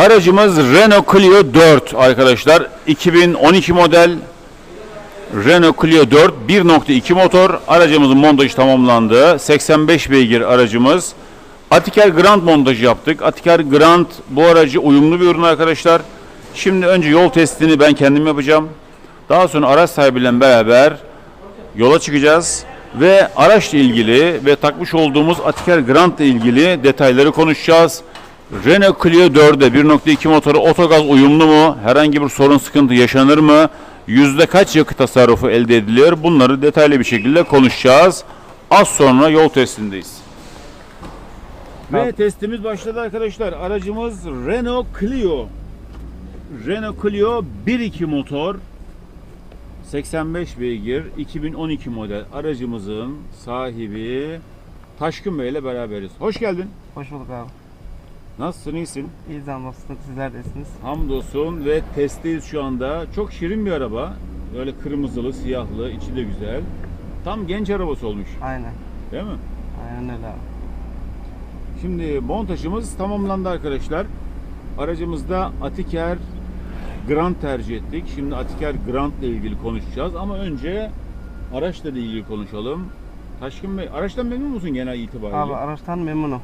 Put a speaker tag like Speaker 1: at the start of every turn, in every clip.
Speaker 1: Aracımız Renault Clio 4 arkadaşlar. 2012 model Renault Clio 4 1.2 motor. Aracımızın montajı tamamlandı. 85 beygir aracımız. Atiker Grand montajı yaptık. Atiker Grand bu aracı uyumlu bir ürün arkadaşlar. Şimdi önce yol testini ben kendim yapacağım. Daha sonra araç sahibiyle beraber yola çıkacağız ve araçla ilgili ve takmış olduğumuz Atiker Grand ile ilgili detayları konuşacağız. Renault Clio 4'e 1.2 motoru otogaz uyumlu mu? Herhangi bir sorun sıkıntı yaşanır mı? Yüzde kaç yakıt tasarrufu elde ediliyor? Bunları detaylı bir şekilde konuşacağız. Az sonra yol testindeyiz. Ve testimiz başladı arkadaşlar. Aracımız Renault Clio. Renault Clio 1.2 motor. 85 beygir 2012 model aracımızın sahibi Taşkın Bey ile beraberiz. Hoş geldin.
Speaker 2: Hoş bulduk abi.
Speaker 1: Nasılsın, iyisin?
Speaker 2: İyi zamlasın sizler desiniz.
Speaker 1: Hamdolsun ve testteyiz şu anda. Çok şirin bir araba. Böyle kırmızılı, siyahlı, içi de güzel. Tam genç arabası olmuş.
Speaker 2: Aynen.
Speaker 1: Değil mi?
Speaker 2: Aynen öyle abi.
Speaker 1: Şimdi montajımız tamamlandı arkadaşlar. Aracımızda Atiker Grand tercih ettik. Şimdi Atiker Grand ile ilgili konuşacağız ama önce araçla ilgili konuşalım. Taşkın Bey, araçtan memnun musun genel itibariyle?
Speaker 2: Abi araçtan memnunum.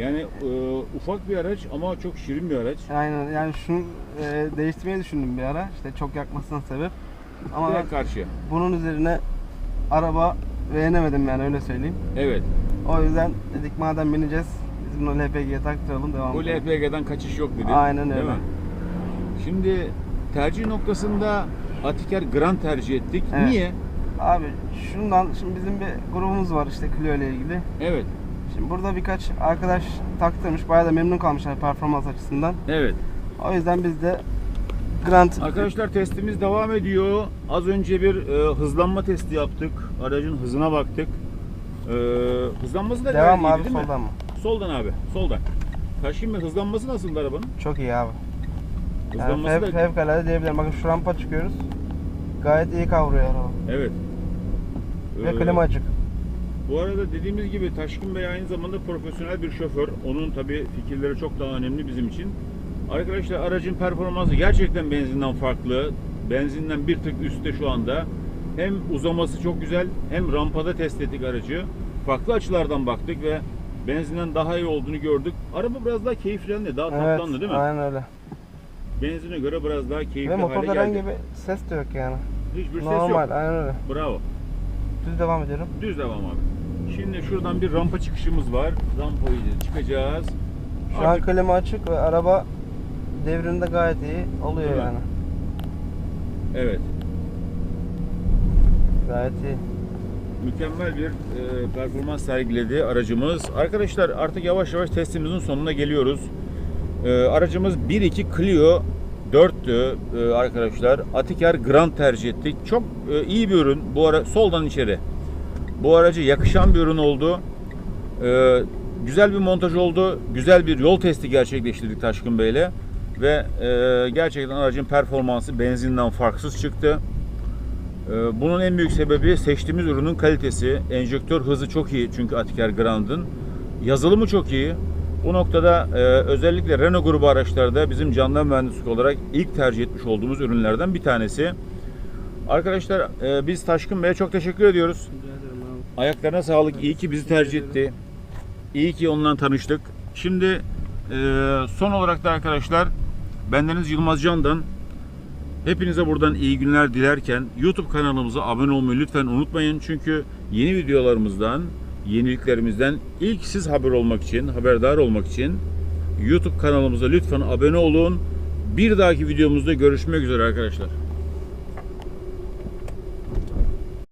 Speaker 1: Yani e, ufak bir araç ama çok şirin bir araç.
Speaker 2: Aynen yani şunu e, değiştirmeyi düşündüm bir ara. İşte çok yakmasına sebep. Ama ben
Speaker 1: Direkt karşıya.
Speaker 2: bunun üzerine araba beğenemedim yani öyle söyleyeyim.
Speaker 1: Evet.
Speaker 2: O yüzden dedik madem bineceğiz biz bunu LPG'ye taktıralım devam
Speaker 1: Bu
Speaker 2: edelim.
Speaker 1: LPG'den kaçış yok dedi.
Speaker 2: Aynen öyle.
Speaker 1: mi? Şimdi tercih noktasında Atiker Grand tercih ettik.
Speaker 2: Evet.
Speaker 1: Niye?
Speaker 2: Abi şundan şimdi bizim bir grubumuz var işte Clio ile ilgili.
Speaker 1: Evet.
Speaker 2: Şimdi burada birkaç arkadaş taktırmış. Bayağı da memnun kalmışlar performans açısından.
Speaker 1: Evet.
Speaker 2: O yüzden biz de Grand
Speaker 1: Arkadaşlar testimiz devam ediyor. Az önce bir e, hızlanma testi yaptık. Aracın hızına baktık. E, hızlanması da
Speaker 2: devam abi
Speaker 1: değil mi?
Speaker 2: soldan mı?
Speaker 1: Soldan abi. Soldan. Taşkın Bey hızlanması nasıldı arabanın?
Speaker 2: Çok iyi abi. Yani
Speaker 1: Hızlanması
Speaker 2: fev,
Speaker 1: da...
Speaker 2: fevkalade diyebilirim. Bakın şu rampa çıkıyoruz. Gayet iyi kavruyor araba.
Speaker 1: Evet.
Speaker 2: Ve
Speaker 1: Ee,
Speaker 2: klima açık.
Speaker 1: Bu arada dediğimiz gibi Taşkın Bey aynı zamanda profesyonel bir şoför. Onun tabi fikirleri çok daha önemli bizim için. Arkadaşlar aracın performansı gerçekten benzinden farklı. Benzinden bir tık üstte şu anda. Hem uzaması çok güzel hem rampada test ettik aracı. Farklı açılardan baktık ve benzinden daha iyi olduğunu gördük. Araba biraz daha keyiflendi, daha
Speaker 2: Evet,
Speaker 1: tatlandı değil mi?
Speaker 2: aynen öyle.
Speaker 1: Benzine göre biraz daha keyifli
Speaker 2: Ve
Speaker 1: hale
Speaker 2: motorda
Speaker 1: geldi.
Speaker 2: herhangi bir ses de yok yani.
Speaker 1: Hiçbir ses
Speaker 2: Normal,
Speaker 1: yok.
Speaker 2: aynen öyle.
Speaker 1: Bravo.
Speaker 2: Düz devam ediyorum.
Speaker 1: Düz devam abi. Şimdi şuradan bir rampa çıkışımız var. Rampayı çıkacağız.
Speaker 2: Şu
Speaker 1: Artık-
Speaker 2: an klima açık ve araba devriminde gayet iyi oluyor
Speaker 1: Değil mi?
Speaker 2: yani.
Speaker 1: Evet.
Speaker 2: Gayet iyi.
Speaker 1: Mükemmel bir e, performans sergiledi aracımız. Arkadaşlar artık yavaş yavaş testimizin sonuna geliyoruz. E, aracımız 1.2 Clio 4'tü e, arkadaşlar. Atiker Grand tercih ettik. Çok e, iyi bir ürün. Bu ara soldan içeri. Bu araca yakışan bir ürün oldu. E, güzel bir montaj oldu. Güzel bir yol testi gerçekleştirdik Taşkın Bey'le. Ve e, gerçekten aracın performansı benzinden farksız çıktı. Ee, Bunun en büyük sebebi seçtiğimiz ürünün kalitesi. Enjektör hızı çok iyi çünkü Atiker Grand'ın. Yazılımı çok iyi. Bu noktada e, özellikle Renault grubu araçlarda bizim canlı mühendislik olarak ilk tercih etmiş olduğumuz ürünlerden bir tanesi. Arkadaşlar e, biz Taşkın Bey'e çok teşekkür ediyoruz. Ayaklarına sağlık. İyi ki bizi tercih etti. İyi ki onunla tanıştık. Şimdi e, son olarak da arkadaşlar bendeniz Yılmaz Can'dan Hepinize buradan iyi günler dilerken YouTube kanalımıza abone olmayı lütfen unutmayın. Çünkü yeni videolarımızdan, yeniliklerimizden ilk siz haber olmak için, haberdar olmak için YouTube kanalımıza lütfen abone olun. Bir dahaki videomuzda görüşmek üzere arkadaşlar.